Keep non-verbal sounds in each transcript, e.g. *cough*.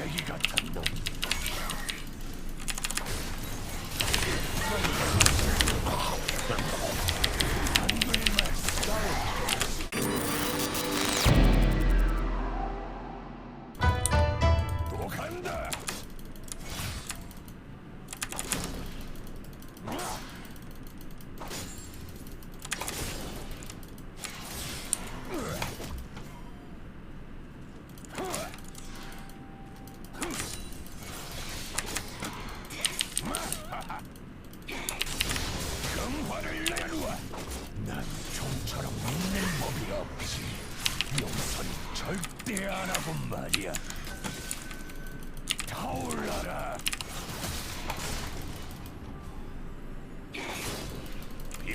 쓰레기 같은 놈.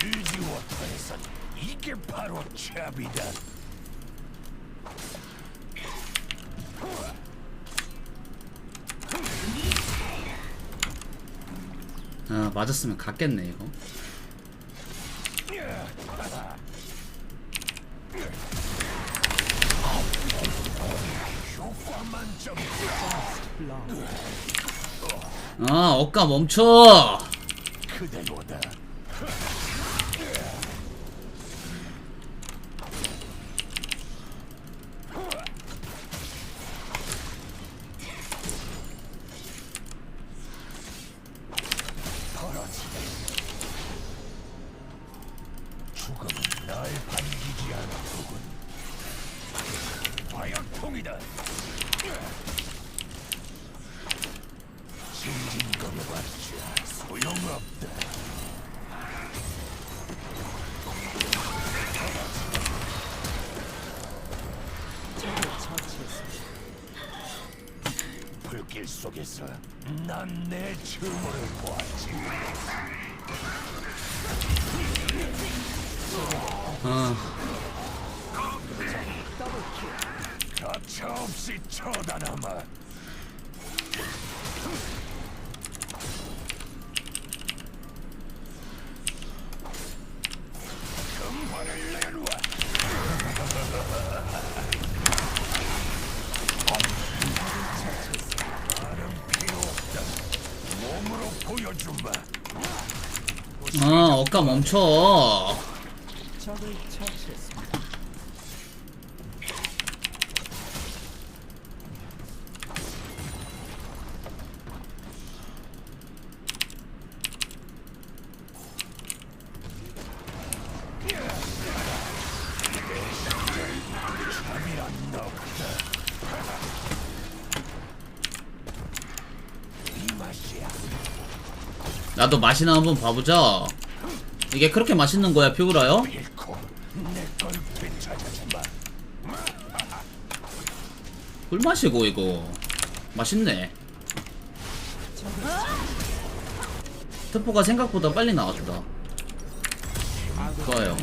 빌지워터에선 이게 바로 잡이다. 아 맞았으면 갔겠네 이거. 아 억까 멈춰 그대로다. 속에서 난내 증오를 보았지. 아 가차 없이 쳐다남아. 아, 억까 멈춰. 나도 맛이나 한번 봐보자 이게 그렇게 맛있는 거야 피우라요? 꿀맛이고 이거. 맛있네. 트포가 생각보다 빨리 나왔다. 좋아요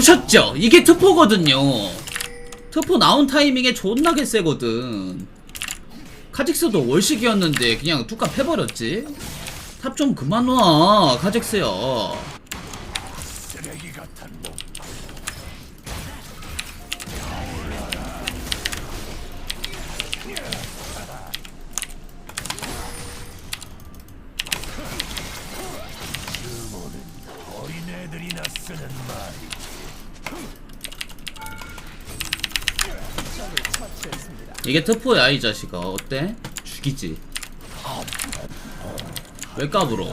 보셨죠? 이게 트포거든요. 트포 나온 타이밍에 존나게 세거든. 카직스도 월식이었는데 그냥 뚜까 패버렸지. 탑 좀 그만 와 카직스야. 쓰는 말이 이게 트포야 이 자식아 어때? 죽이지 왜 까불어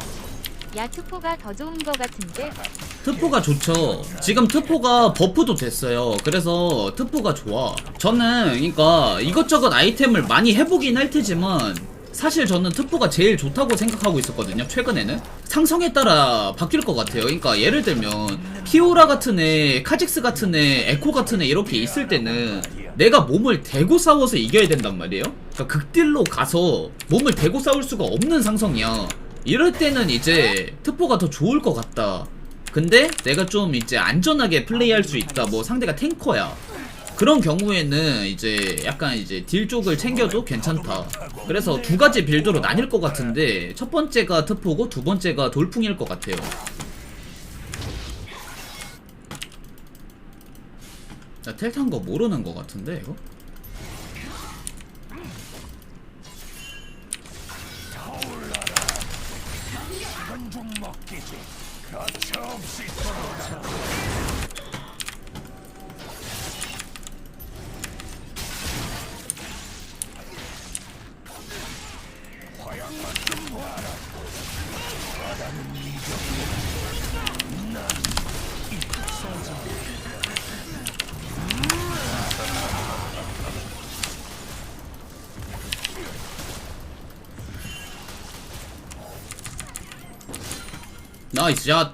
야투포가 더 좋은 거 같은데 트포가 좋죠. 지금 트포가 버프도 됐어요. 그래서 트포가 좋아. 저는 그러니까 이것저것 아이템을 많이 해보긴 할 테지만 사실 저는 특보가 제일 좋다고 생각하고 있었거든요 최근에는 상성에 따라 바뀔 것 같아요 그러니까 예를 들면 피오라 같은 애 카직스 같은 애 에코 같은 애 이렇게 있을 때는 내가 몸을 대고 싸워서 이겨야 된단 말이에요? 그러니까 극딜로 가서 몸을 대고 싸울 수가 없는 상성이야. 이럴 때는 이제 특보가 더 좋을 것 같다. 근데 내가 좀 이제 안전하게 플레이할 수 있다. 뭐 상대가 탱커야. 그런 경우에는 이제 약간 이제 딜 쪽을 챙겨도 괜찮다. 그래서 두 가지 빌드로 나뉠 것 같은데 첫 번째가 트포고 두 번째가 돌풍일 것 같아요. 나 텔탄 거 모르는 것 같은데 이거? 나이스 샷.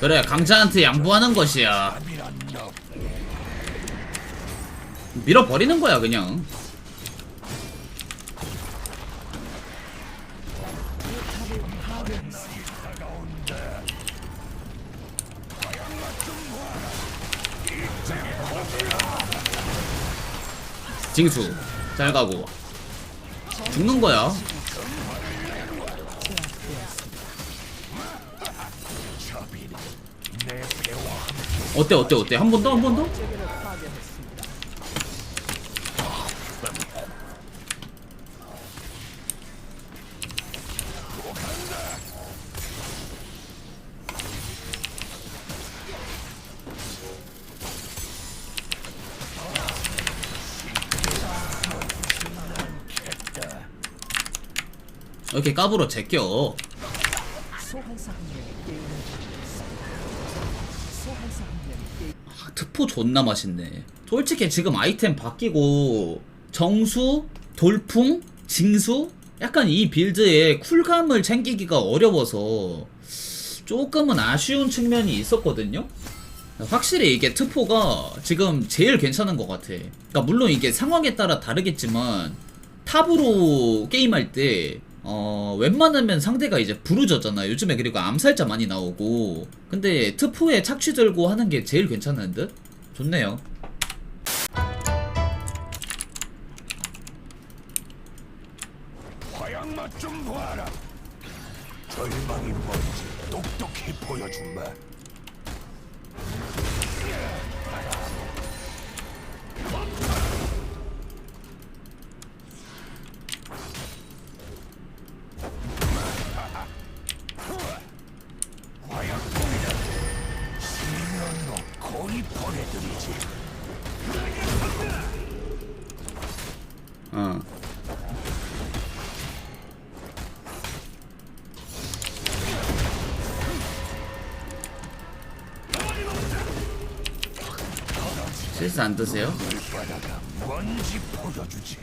그래 강자한테 양보하는 것이야. 밀어버리는 거야 그냥. 징수 잘 가고 죽는 거야. 어때 어때 어때 한 번 더 한 번 더? 이렇게 까불어 제껴. 아, 특포 존나 맛있네. 솔직히 지금 아이템 바뀌고 정수, 돌풍, 징수 약간 이 빌드의 쿨감을 챙기기가 어려워서 조금은 아쉬운 측면이 있었거든요. 확실히 이게 트포가 지금 제일 괜찮은 것 같아. 그러니까 물론 이게 상황에 따라 다르겠지만 탑으로 게임할 때 어, 웬만하면 상대가 이제 부르저잖아. 요즘에 그리고 암살자 많이 나오고. 근데 트포에 착취 들고 하는 게 제일 괜찮은 듯? 좋네요. 화양맛 좀 봐라. 절망이 뭔지 똑똑히. 화양통이다. 보내드리지. 어. 실수 안 드세요? 바다가 뭔지 보여주지.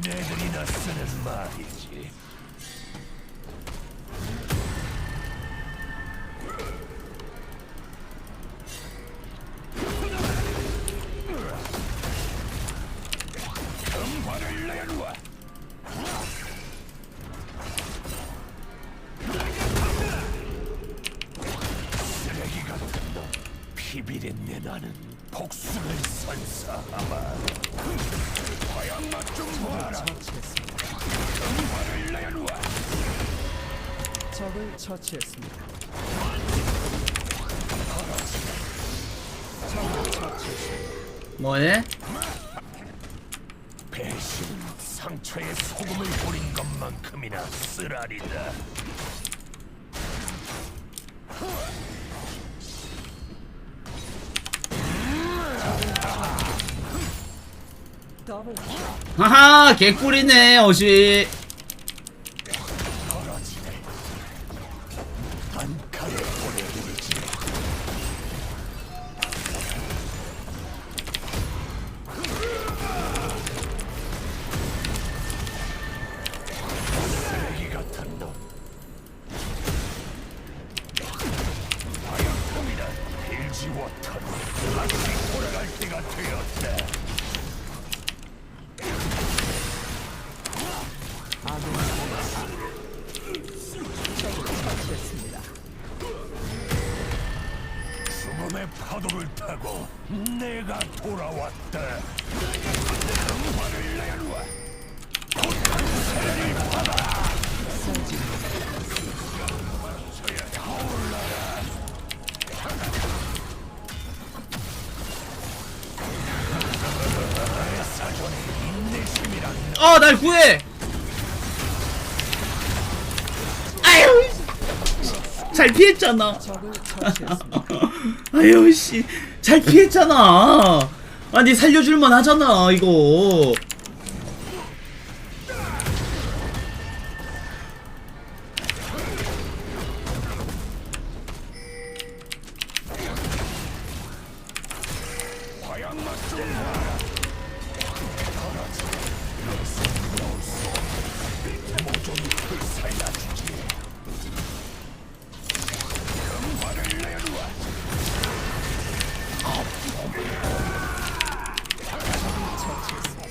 어린애들이나 쓰는 말이지. 금화를 내놓아. 쓰레기 같은 놈 피비린내 나는 복수를 선사하마 화양맛 좀 봐라 금화를 내놓아 적을 처치했습니다. 뭐해? 배신은 상처에 소금을 뿌린 것만큼이나 쓰라리다. 하하 개꿀이네 어시 *laughs* 잘 피했잖아. 아유 씨 잘 피했잖아. 아니 살려줄만 하잖아 이거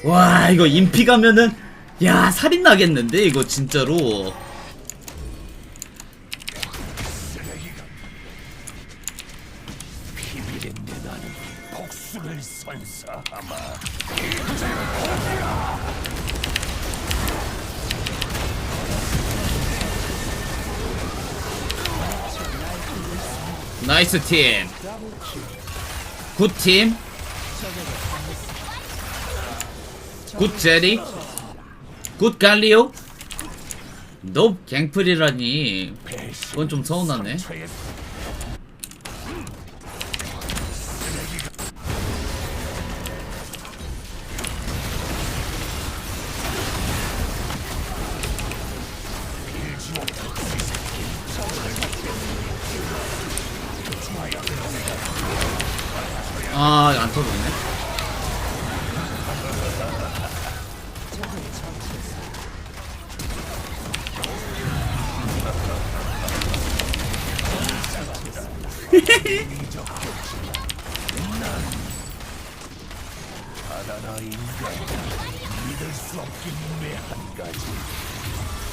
와 이거 인피 가면은 야 살인 나겠는데 이거 진짜로. 나이스 팀. 굿 팀. 굿 제리. 굿 갈리오. 너 갱플이라니. 그건 좀 서운하네. 상처에 아, 이거 안 터졌네. 수 없긴 매한 가지.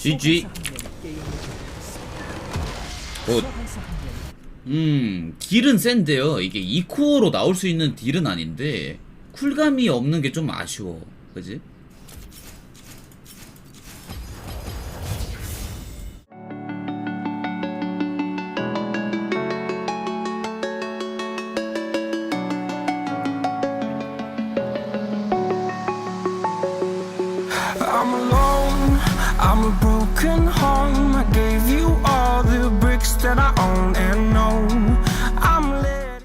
GG. 굿. 음, 딜은 센데요. 이게 2코어로 나올 수 있는 딜은 아닌데, 쿨감이 없는 게 좀 아쉬워. 그지?